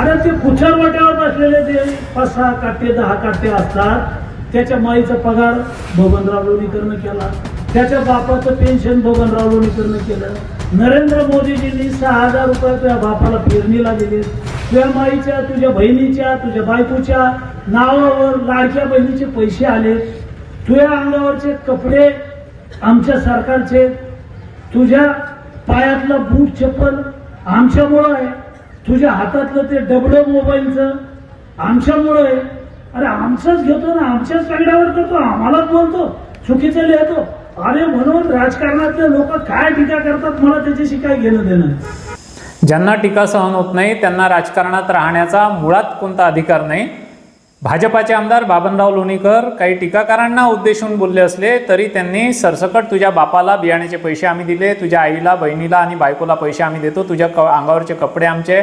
अरे ते कुचरवाट्यावर बसलेले ते पाच सहा काटे दहा काटे असतात त्याच्या माईचा पगार बबनराव लोणीकरनं केला. त्याच्या बापाचं पेन्शन बबनराव लोणीकरनं केलं. नरेंद्र मोदीजींनी सहा हजार रुपये तुझ्या बापाला पेरणीला दिले. तुझ्या माईच्या तुझ्या बहिणीच्या तुझ्या बायकोच्या नावावर लाडक्या बहिणीचे पैसे आले. तुझ्या अंगावरचे कपडे आमच्या सरकारचे. तुझ्या पायातला बूट चप्पल आमच्यामुळं आहे. तुझ्या हातातलं ते डबडं मोबाईलचं आमच्यामुळं आहे. अरे आमचंच घेतो ना आमच्याच पगड्यावर करतो आम्हालाच बोलतो चुकीचं लिहितो. अरे म्हणून राजकारणातले लोक काय टीका करतात मला त्याच्याशी काय घेणं देणं ज्यांना टीका सहन होत नाही त्यांना राजकारणात राहण्याचा मुळात कोणता अधिकार नाही. भाजपाचे आमदार बाबनराव लोणीकर काही टीकाकारांना उद्देशून बोलले असले तरी त्यांनी सरसकट तुझ्या बापाला बियाण्याचे पैसे आम्ही दिले तुझ्या आईला बहिणीला आणि बायकोला पैसे आम्ही देतो तुझ्या क अंगावरचे कपडे आमचे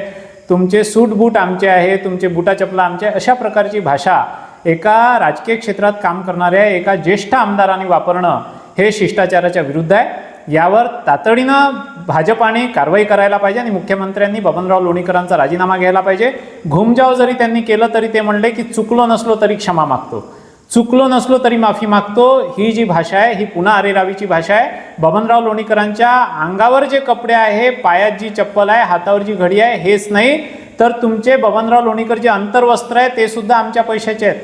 तुमचे सूट बूट आमचे आहे तुमचे बुटा चपला आमचे अशा प्रकारची भाषा एका राजकीय क्षेत्रात काम करणाऱ्या एका ज्येष्ठ आमदाराने वापरणं हे शिष्टाचाराच्या विरुद्ध आहे. यावर तातडीनं भाजपाने कारवाई करायला पाहिजे आणि मुख्यमंत्र्यांनी बबनराव लोणीकरांचा राजीनामा घ्यायला पाहिजे. घुमजाव जरी त्यांनी केलं तरी ते म्हणले की चुकलो नसलो तरी क्षमा मागतो. चुकलो नसलो तरी माफी मागतो. ही जी भाषा आहे ही पुन्हा अरेरावीची भाषा आहे. बबनराव लोणीकरांच्या अंगावर जे कपडे आहे पायात जी चप्पल आहे हातावर जी घडी आहे हेच नाही. तर तुमचे बबनराव लोणीकर जे अंतर्वस्त्र आहे ते सुद्धा आमच्या पैशाचे आहेत.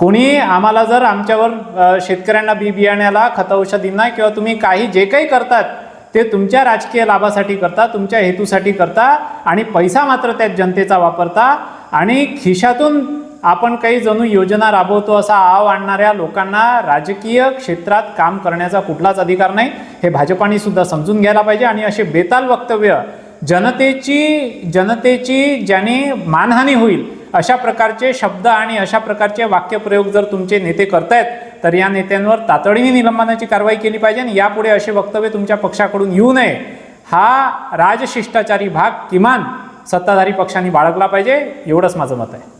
कोणी आम्हाला जर आमच्यावर शेतकऱ्यांना बी बियाण्याला खत औषधींना किंवा तुम्ही काही जे काही करतात ते तुमच्या राजकीय लाभासाठी करता तुमच्या हेतूसाठी करता आणि पैसा मात्र त्यात जनतेचा वापरता आणि खिशातून आपण काही जणू योजना राबवतो असा आव आणणाऱ्या लोकांना राजकीय क्षेत्रात काम करण्याचा कुठलाच अधिकार नाही. हे भाजपाने सुद्धा समजून घ्यायला पाहिजे आणि असे बेताल वक्तव्य जनतेची जनतेची ज्याने मानहानी होईल अशा प्रकारचे शब्द आणि अशा प्रकारचे वाक्यप्रयोग जर तुमचे नेते करतायत तर या नेत्यांवर तातडीने निलंबनाची कारवाई केली पाहिजे आणि यापुढे असे वक्तव्य तुमच्या पक्षाकडून येऊ नये. हा राजशिष्टाचारी भाग किमान सत्ताधारी पक्षांनी बाळगला पाहिजे एवढंच माझं मत आहे.